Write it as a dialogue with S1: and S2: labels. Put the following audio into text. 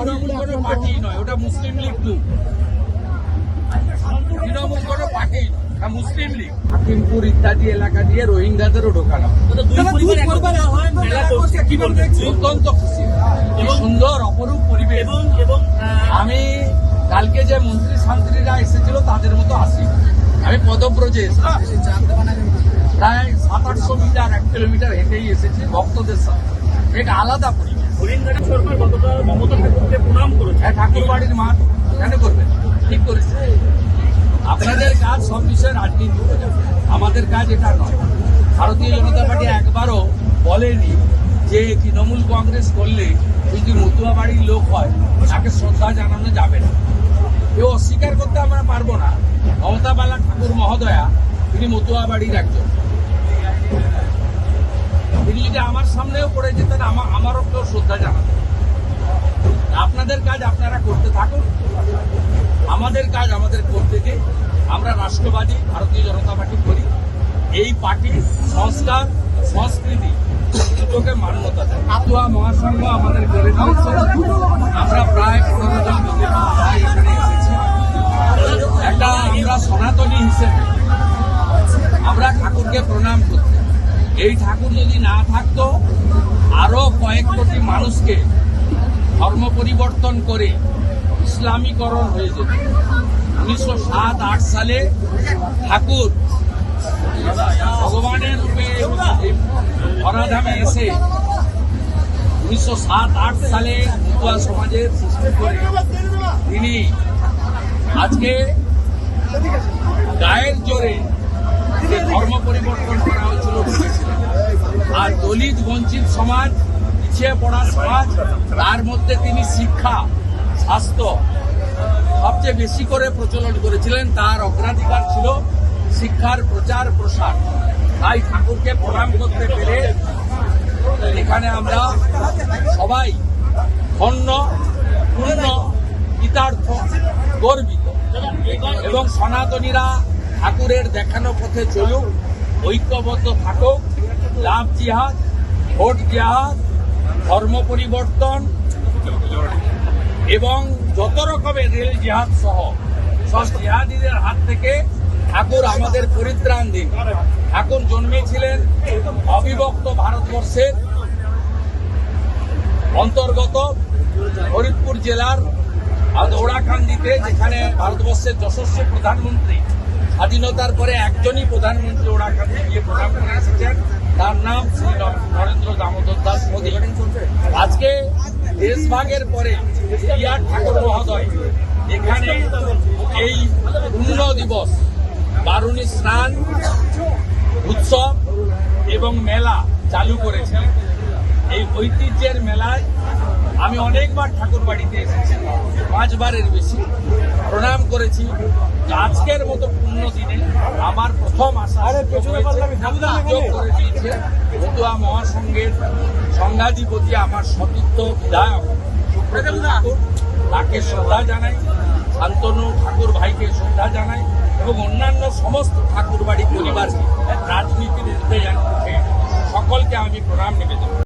S1: তৃণমূল কোনো পার্টি নয় ওটা মুসলিম লীগ টু তৃণমূল কোনো পার্টি নয় মুসলিম লীগ। হাকিমপুর ইত্যাদি এলাকা দিয়ে রোহিঙ্গাদেরও ঢোকানো।
S2: হয়
S1: অত্যন্ত খুশি। সুন্দর অপরূপ পরিবেশ। আমি কালকে যে মন্ত্রী শান্ত্রীরা এসেছিল তাদের মতো আসি আমি পদব্রজে এসেছি। প্রায় সাত আটশো মিটার এক কিলোমিটার হেঁটেই এসেছি ভক্তদের সাথে। এক আলাদা পরিবেশ।
S2: হরিণঘাটি সরকার গতকাল মমতা ঠাকুরকে প্রণাম করেছে।
S1: হ্যাঁ ঠাকুর বাড়ির মাঠ কেন করবেন ঠিক করেছে। আপনাদের কাজ সব বিষয়ে রাজনীতি আমাদের কাজ এটা নয়। ভারতীয় জনতা পার্টি একবারও বলেনি যে তৃণমূল কংগ্রেস করলে যদি মতুয়া বাড়ির লোক হয় তাকে শ্রদ্ধা জানানো যাবে না। কেউ অস্বীকার করতে আমরা পারব না। মমতা বালা ঠাকুর মহোদয়া তিনি মতুয়া বাড়ির একজন। যদি আমার সামনেও পড়ে যেতেন আমার আমারও কেউ শ্রদ্ধা জানাতেন আপনাদের কাজ আপনারা করতে থাকুন। আমাদের কাজ আমাদের করতে দিন আমরা রাষ্ট্রবাদী, ভারতীয় জনতা পার্টি করি। এই পার্টি সংস্কার, সংস্কৃতি দুটোকে মান্যতা দেয়। আতুয়া মহাসংঘ আমাদের গড়ে আমরা প্রায় পনেরো জন এসেছি। একটা আমরা সনাতনী হিসেবে আমরা ঠাকুরকে প্রণাম করতে এই ঠাকুর যদি না থাকতো, আরও কয়েক কোটি মানুষকে ধর্ম পরিবর্তন করে ইসলামীকরণ হয়ে যেত। উনিশশো সাত, আট সালে ঠাকুর ভগবানের রূপে ধরাধামে এসে উনিশশো সাত, আট সালে মতুয়া সমাজের সৃষ্টি করে। তিনি আজকে গায়ের বঞ্চিত সমাজ, পিছিয়ে পড়া সমাজ, তার মধ্যে তিনি শিক্ষা, স্বাস্থ্য সবচেয়ে বেশি করে প্রচলন করেছিলেন, তার অগ্রাধিকার ছিল শিক্ষার প্রচার, প্রসার। তাই ঠাকুরকে প্রণাম করতে পেরে এখানে আমরা সবাই ধন্য, পূর্ণ, কৃতার্থ, গর্বিত। এবং সনাতনীরা ঠাকুরের দেখানো পথে চলুক, ঐক্যবদ্ধ থাকুক, লাভ জিহাদ ভোট জিহাদ, ধর্ম পরিবর্তন এবং যত রকমের রেল জিহাদ সহ, সব জিহাদিদের হাত থেকে ঠাকুর আমাদের পরিত্রাণ দিন। ঠাকুর জন্মেছিলেন অবিভক্ত ভারতবর্ষের অন্তর্গত ফরিদপুর জেলার ওড়াকান্দিতে যেখানে ভারতবর্ষের যশস্বী প্রধানমন্ত্রী। স্বাধীনতার পরে একজনই প্রধানমন্ত্রী ওড়াকান্দি তার নাম শ্রী নরেন্দ্র দামোদর দাস মোদী। আজকে দেশভাগের পরে ইয়ার ঠাকুর মহোদয় এখানে এই পূর্ণ দিবস, বারুণী স্নান, উৎসব এবং মেলা চালু করেছেন। এই ঐতিহ্যের মেলায় আমি অনেকবার ঠাকুর বাড়িতে এসেছি, পাঁচবারের বেশি প্রণাম করেছি। আজকের মতো পূর্ণ দিনে করে দিয়েছে মহাসংঘের সংঘাধিপতি আমার সতীর্থ বিধায়ক সুব্রত ঠাকুর তাকে শ্রদ্ধা জানাই শান্তনু ঠাকুর ভাইকে শ্রদ্ধা জানাই এবং অন্যান্য সমস্ত ঠাকুর বাড়ি পরিবারকে রাজনীতির সকলকে আমি প্রণাম নিবেদন।